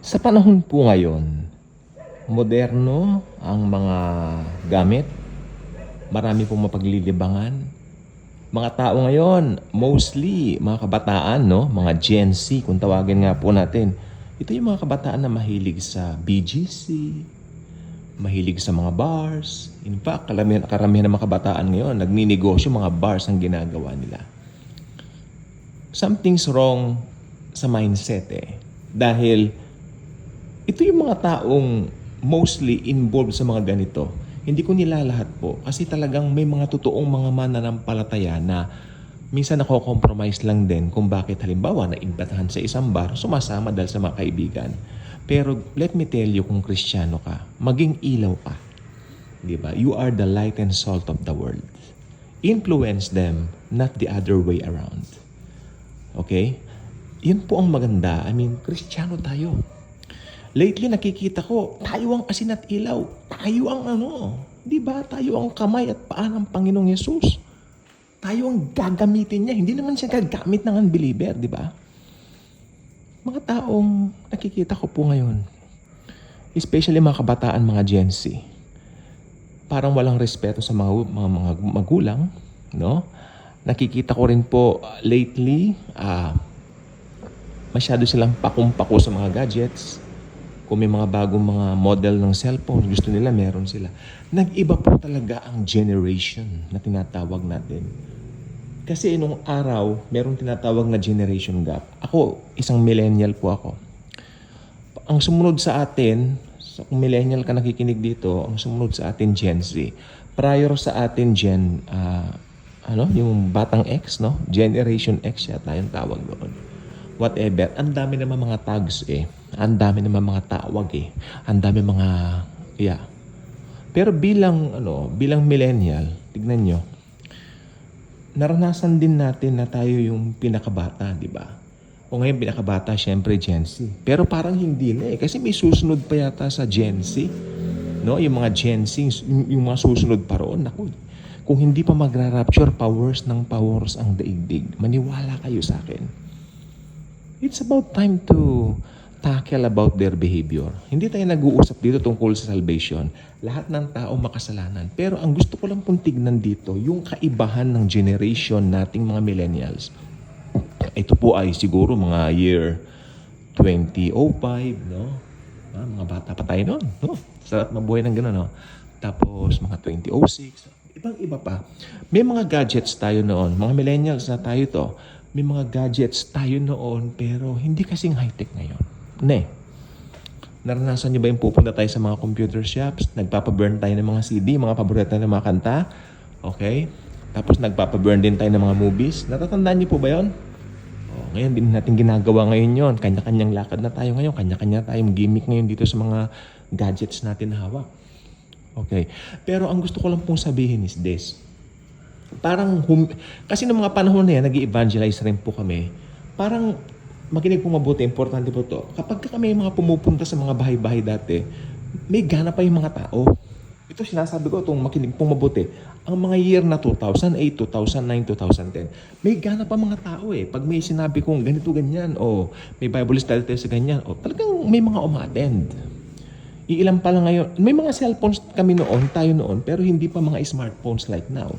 Sa panahon po ngayon, moderno ang mga gamit. Marami pong mapaglilibangan. Mga tao ngayon, mostly mga kabataan, no? mga Gen Z, kung tawagin nga po natin. Ito yung mga kabataan na mahilig sa BGC, mahilig sa mga bars. In fact, karamihan, karamihan ng mga kabataan ngayon, nagninegosyo, mga bars ang ginagawa nila. Something's wrong sa mindset eh. Dahil ito yung mga taong mostly involved sa mga ganito. Hindi ko nilalahat po kasi talagang may mga totoong mga mananampalataya na minsan nako-compromise lang din kung bakit halimbawa na imbatahan sa isang bar, sumasama dahil sa mga kaibigan. Pero let me tell you kung kristyano ka, maging ilaw ka. Di ba? You are the light and salt of the world. Influence them, not the other way around. Okay? Yun po ang maganda. I mean, kristyano tayo. Lately, nakikita ko, tayo ang asin at ilaw. Tayo ang ano, di ba? Tayo ang kamay at paa ng Panginoong Yesus. Tayo ang gagamitin niya. Hindi naman siya gagamit ng unbeliever, di ba? Mga taong nakikita ko po ngayon, especially mga kabataan, mga Gen Z, parang walang respeto sa mga, mga, mga magulang, no? Nakikita ko rin po uh, lately, ah, masyado silang pakumpako sa mga gadgets. Kung may mga bagong mga model ng cellphone, gusto nila, meron sila. Nag-iba po talaga ang generation na tinatawag natin. Kasi nung araw, meron tinatawag na generation gap. Ako, isang millennial po ako. Ang sumunod sa atin, sa kung millennial ka nakikinig dito, ang sumunod sa atin Gen Z. Prior sa atin Gen, ah, ano, yung batang X, no? Generation X yata yung tawag doon. Whatever. Ang dami naman mga tags eh. Ang dami naman mga tawag eh. Ang dami mga, yeah. Pero bilang, ano, bilang millennial, tignan nyo, naranasan din natin na tayo yung pinakabata, di ba? O ngayon pinakabata, syempre Gen Z. Pero parang hindi na eh. Kasi may susunod pa yata sa Gen Z. No? Yung mga Gen Z, yung, mga susunod pa roon. Naku, kung hindi pa magra-rapture, powers ng powers ang daigdig. Maniwala kayo sa akin. It's about time to tackle about their behavior. Hindi tayo nag-uusap dito tungkol sa salvation. Lahat ng tao makasalanan. Pero ang gusto ko lang pong tignan dito, yung kaibahan ng generation nating mga millennials. Ito po ay siguro mga year 2005, no? Ah, mga bata pa tayo noon, no? Sarap mabuhay ng gano'n, no? Tapos mga 2006, ibang-iba pa. May mga gadgets tayo noon. Mga millennials na tayo to. May mga gadgets tayo noon pero hindi kasing high-tech ngayon. Ne. Naranasan niyo ba yung pupunta tayo sa mga computer shops? Nagpapaburn tayo ng mga CD, mga paborito ng mga kanta? Okay? Tapos nagpapaburn din tayo ng mga movies. Natatandaan niyo po ba yon? Oh, ngayon, din natin ginagawa ngayon yon. Kanya-kanyang lakad na tayo ngayon. Kanya-kanya tayong gimmick ngayon dito sa mga gadgets natin na hawak. Okay. Pero ang gusto ko lang pong sabihin is this. Parang, hum- kasi ng mga panahon na yan, nag evangelize rin po kami. Parang, makinig po mabuti, importante po to. Kapag ka kami mga pumupunta sa mga bahay-bahay dati, may gana pa yung mga tao. Ito sinasabi ko itong makinig pong mabuti. Ang mga year na 2008, 2009, 2010, may gana pa mga tao eh. Pag may sinabi kong ganito, ganyan, o may Bible study tayo sa ganyan, o talagang may mga umattend. Iilan pa lang ngayon. May mga cellphones kami noon, tayo noon, pero hindi pa mga smartphones like now.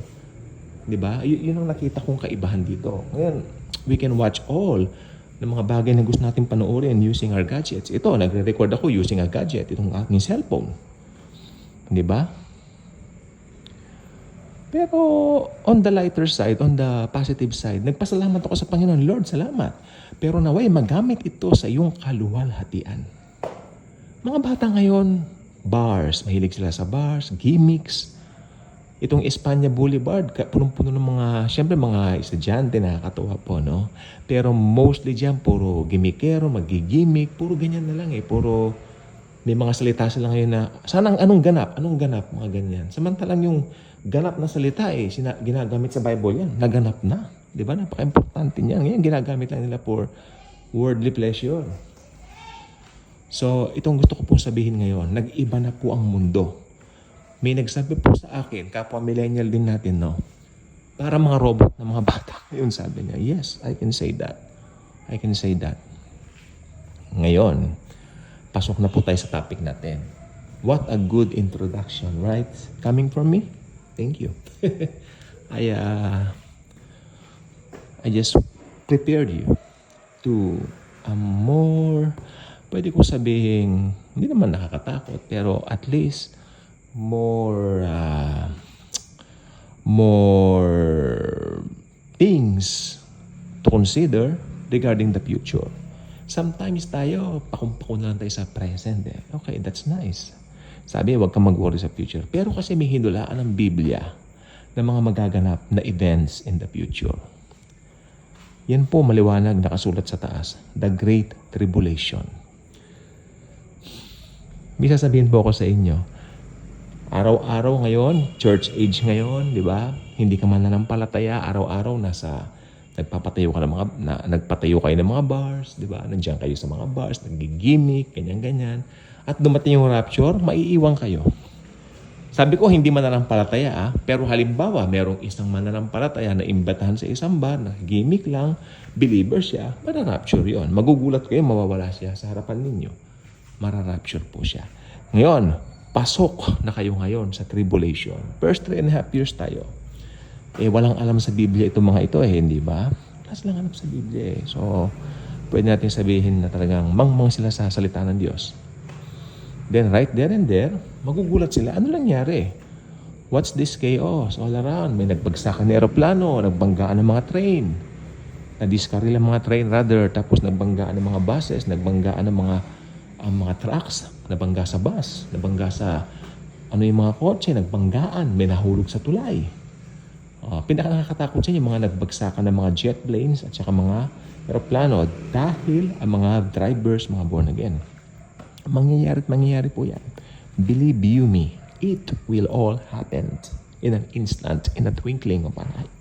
'Di ba? Y- yun ang nakita kong kaibahan dito. Ngayon, we can watch all ng mga bagay na gusto natin panoorin using our gadgets. Ito, nagre-record ako using a gadget, itong aking cellphone. 'Di ba? Pero on the lighter side, on the positive side, nagpasalamat ako sa Panginoon, Lord, salamat. Pero naway magamit ito sa iyong kaluwalhatian. Mga bata ngayon, bars, mahilig sila sa bars, gimmicks. Itong Espanya Boulevard, punong-puno ng mga, syempre mga estudyante, nakakatuwa po, no? Pero mostly dyan, puro gimmickero, magigimmick, puro ganyan na lang eh. Puro, may mga salita sila ngayon na, sana anong ganap? Anong ganap? Mga ganyan. Samantalang yung ganap na salita eh, sina, ginagamit sa Bible yan, naganap na. Di ba? Napaka-importante niyan. Ngayon, ginagamit lang nila for worldly pleasure. So, itong gusto ko pong sabihin ngayon, nag-iba na po ang mundo. May nagsabi po sa akin, kapwa millennial din natin, no? Para mga robot na mga bata. Yun sabi niya, yes, I can say that. I can say that. Ngayon, pasok na po tayo sa topic natin. What a good introduction, right? Coming from me? Thank you. I, uh, I just prepared you to a more, pwede ko sabihin, hindi naman nakakatakot, pero at least more, uh, more things to consider regarding the future. Sometimes tayo, pakumpako na lang tayo sa present. Eh. Okay, that's nice. Sabi, huwag kang mag-worry sa future. Pero kasi may hinulaan ng Biblia ng mga magaganap na events in the future. Yan po maliwanag nakasulat sa taas. The Great Tribulation. May sasabihin po ako sa inyo, araw-araw ngayon, church age ngayon, di ba? Hindi ka man nanampalataya, araw-araw nasa nagpapatayo ka ng mga na, nagpatayo kayo ng mga bars, di ba? Nandiyan kayo sa mga bars, nagigimik, ganyan-ganyan. At dumating yung rapture, maiiwan kayo. Sabi ko, hindi mananampalataya ah. Pero halimbawa, merong isang mananampalataya na imbatahan sa isang bar, na gimmick lang, believer siya, mararapture yon. Magugulat kayo, mawawala siya sa harapan ninyo. Mararapture po siya. Ngayon, pasok na kayo ngayon sa tribulation. First three and a half years tayo. Eh, walang alam sa Biblia itong mga ito eh, hindi ba? Wala silang alam sa Biblia eh. So, pwede natin sabihin na talagang mangmang sila sa salita ng Diyos. Then right there and there, magugulat sila. Ano nangyari? What's this chaos all around? May nagbagsakan ng aeroplano, nagbanggaan ng mga train. Nadiskaril ang mga train rather, tapos nagbanggaan ng mga buses, nagbanggaan ng mga ang mga trucks, nabangga sa bus, nabangga sa ano yung mga kotse, nagbanggaan, may nahulog sa tulay. Uh, pinaka nakakatakot sa inyo, mga nagbagsakan ng mga jet planes at saka mga aeroplano dahil ang mga drivers, mga born again. Mangyayari at mangyayari po yan. Believe you me, it will all happen in an instant, in a twinkling of an eye.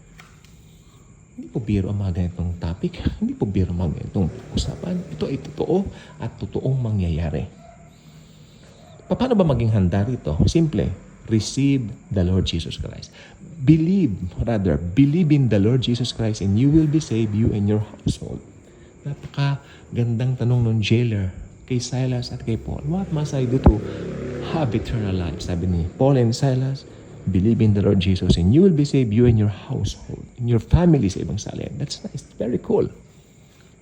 Hindi po biro ang mga ganitong topic. Hindi po biro ang mga ganitong usapan. Ito ay totoo at totoong mangyayari. Paano ba maging handa rito? Simple. Receive the Lord Jesus Christ. Believe, rather, believe in the Lord Jesus Christ and you will be saved, you and your household. Napaka gandang tanong ng jailer kay Silas at kay Paul. What must I do to have eternal life? Sabi ni Paul and Silas, believe in the Lord Jesus and you will be saved, you and your household, in your family sa ibang salin. That's nice. Very cool.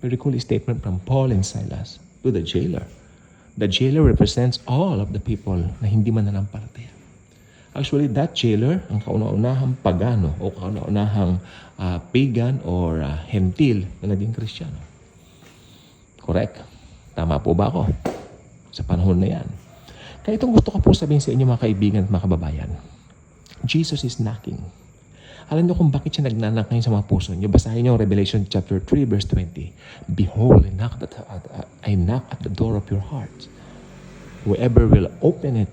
Very cool statement from Paul and Silas to the jailer. The jailer represents all of the people na hindi man nanampalataya. Actually, that jailer, ang kauna-unahang pagano o kauna-unahang uh, pagan or uh, hentil na naging kristyano. Correct? Tama po ba ako? Sa panahon na yan. Kaya itong gusto ko po sabihin sa inyo mga kaibigan at mga kababayan. Jesus is knocking. Alam niyo kung bakit siya nagnanak ngayon sa mga puso niyo? Basahin niyo Revelation chapter 3 verse 20. Behold, I knock, at, at, I knock at the door of your heart. Whoever will open it,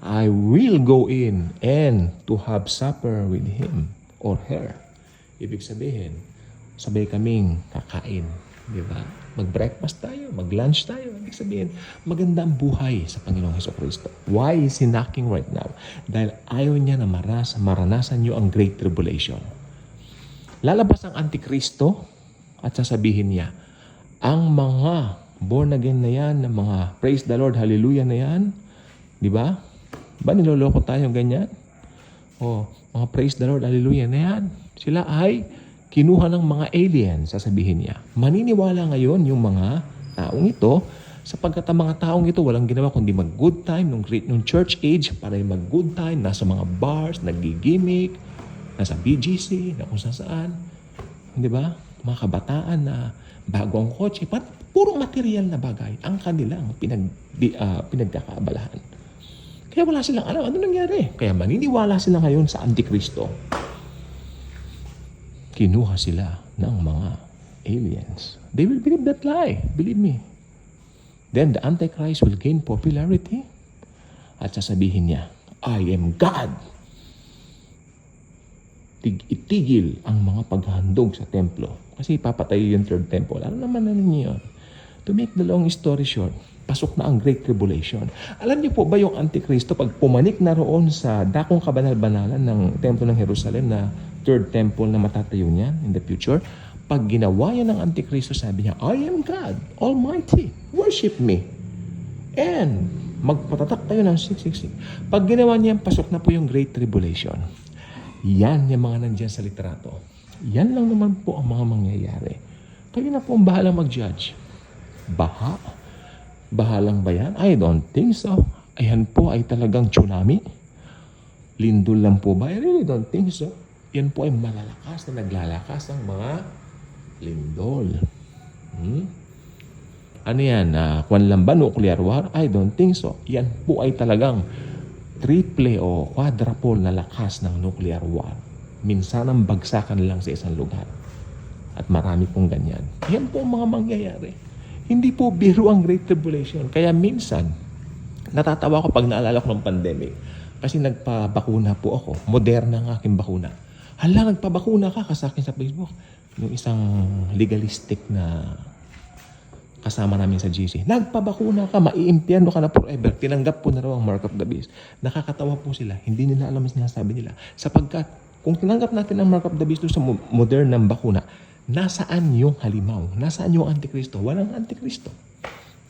I will go in and to have supper with him or her. Ibig sabihin, sabay kaming kakain. Di ba? Mag-breakfast tayo, mag-lunch tayo. Ibig sabihin, maganda ang buhay sa Panginoong Heso Kristo. Why is he knocking right now? Dahil ayaw niya na maras, maranasan niyo ang Great Tribulation. Lalabas ang Antikristo at sasabihin niya, ang mga born again na yan, ng mga praise the Lord, hallelujah na yan, di ba? Ba niloloko tayo ganyan? O, mga praise the Lord, hallelujah na yan. Sila ay kinuha ng mga aliens, sasabihin niya. Maniniwala ngayon yung mga taong ito sapagkat ang mga taong ito walang ginawa kundi mag-good time nung, nung church age para mag-good time, nasa mga bars, nagigimik, nasa BGC, na kung saan. Di ba? Mga kabataan na bago ang kotse, pat, puro material na bagay ang kanilang pinag, di, uh, pinagkakaabalahan. Kaya wala silang alam ano nangyari. Kaya maniniwala sila ngayon sa Antikristo. Kinuha sila ng mga aliens. They will believe that lie. Believe me. Then the Antichrist will gain popularity at sasabihin niya, I am God. Tig itigil ang mga paghahandog sa templo. Kasi papatayo yung third temple. Ano naman na ninyo? To make the long story short, pasok na ang Great Tribulation. Alam niyo po ba yung Antikristo pag pumanik na roon sa dakong kabanal-banalan ng Templo ng Jerusalem na third temple na matatayo niyan in the future, pag ginawa yan ng Antikristo, sabi niya, I am God, Almighty, worship me. And magpatatak tayo ng 666. Pag ginawa niya, pasok na po yung Great Tribulation. Yan yung mga nandyan sa litrato. Yan lang naman po ang mga mangyayari. Kayo na po ang bahala mag-judge. Baha? Bahalang ba yan? I don't think so. Ayan po ay talagang tsunami. Lindol lang po ba? I really don't think so. Yan po ay malalakas na naglalakas ng mga lindol. Hmm? Ano yan? Uh, kwan lang ba? Nuclear war? I don't think so. Yan po ay talagang triple o quadruple na lakas ng nuclear war. Minsan ang bagsakan lang sa isang lugar. At marami pong ganyan. Yan po ang mga mangyayari. Hindi po biro ang Great Tribulation. Kaya minsan, natatawa ko pag naalala ko ng pandemic. Kasi nagpabakuna po ako. Moderna ang aking bakuna. Hala, nagpabakuna ka ka sa Facebook. Yung isang legalistic na kasama namin sa GC. Nagpabakuna ka, maiimpyerno ka na forever. Tinanggap po na raw ang mark of the beast. Nakakatawa po sila. Hindi nila alam ang sinasabi nila. Sapagkat, kung tinanggap natin ang mark of the beast sa mo- modern ng bakuna, nasaan yung halimaw? Nasaan yung antikristo? Walang antikristo.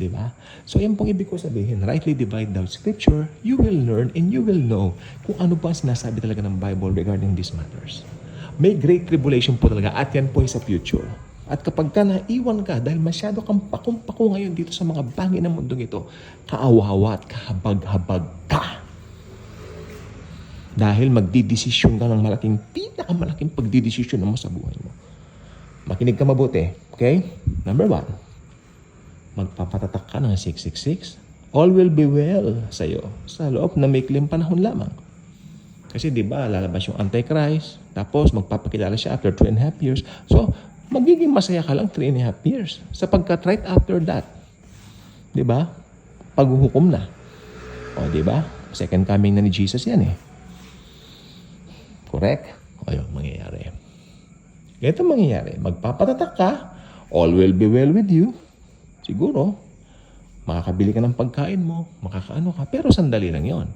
Di ba? So, yan pong ibig ko sabihin. Rightly divide the scripture, you will learn and you will know kung ano pa sinasabi talaga ng Bible regarding these matters. May great tribulation po talaga at yan po ay sa future. At kapag ka naiwan ka dahil masyado kang pakong-pako ngayon dito sa mga bagay ng mundong ito, kaawawa at kahabag-habag ka. Dahil magdidesisyon ka ng malaking, pinakamalaking pagdidesisyon mo sa buhay mo. Makinig ka mabuti. Okay? Number one, magpapatatak ka ng 666. All will be well sa iyo sa loob na may panahon lamang. Kasi di ba, lalabas yung Antichrist, tapos magpapakilala siya after two and a half years. So, magiging masaya ka lang three and a half years. Sapagkat right after that, di ba, paghuhukom na. O, di ba? Second coming na ni Jesus yan eh. Correct? O, yun, mangyayari. Ito mangyayari. Magpapatatak ka, all will be well with you. Siguro, makakabili ka ng pagkain mo, makakaano ka, pero sandali lang yon.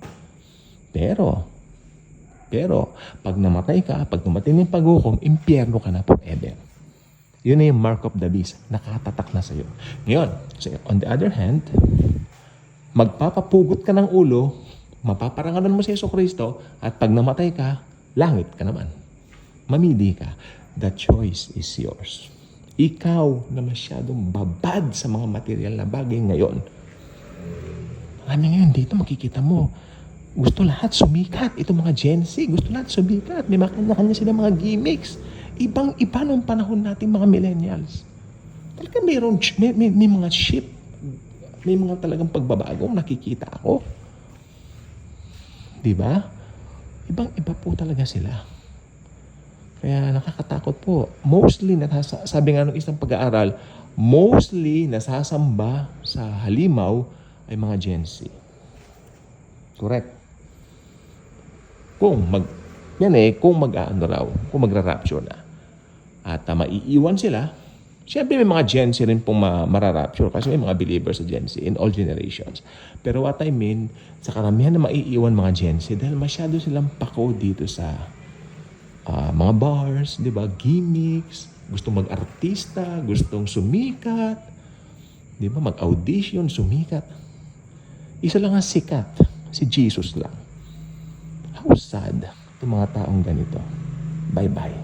Pero, pero, pag namatay ka, pag tumating yung paghukom, impyerno ka na forever. Yun na yung mark of the beast. Nakatatak na sa'yo. Ngayon, so on the other hand, magpapapugot ka ng ulo, mapaparangalan mo si Yeso Kristo, at pag namatay ka, langit ka naman. Mamili ka. The choice is yours. Ikaw na masyadong babad sa mga material na bagay ngayon. Marami ngayon dito makikita mo, gusto lahat sumikat. Ito mga Gen Z, gusto lahat sumikat. May mga kanya-kanya sila mga gimmicks. Ibang-iba nung panahon natin mga millennials. Talaga mayroon, may, may, may mga ship, may mga talagang pagbabagong nakikita ako. Di ba? Ibang-iba po talaga sila. Kaya nakakatakot po. Mostly, nasasa, sabi nga ng isang pag-aaral, mostly nasasamba sa halimaw ay mga Gen Z. Correct. Kung mag, yan eh, kung mag-ano raw, kung magra-rapture na. At uh, maiiwan sila, Siyempre may mga Gen Z rin pong ma- mararapture kasi may mga believers sa Gen Z in all generations. Pero what I mean, sa karamihan na maiiwan mga Gen Z dahil masyado silang pako dito sa ah, mga bars, di ba? Gimmicks, gustong mag-artista, gustong sumikat, di ba? Mag-audition, sumikat. Isa lang ang sikat, si Jesus lang. How sad itong mga taong ganito. Bye-bye.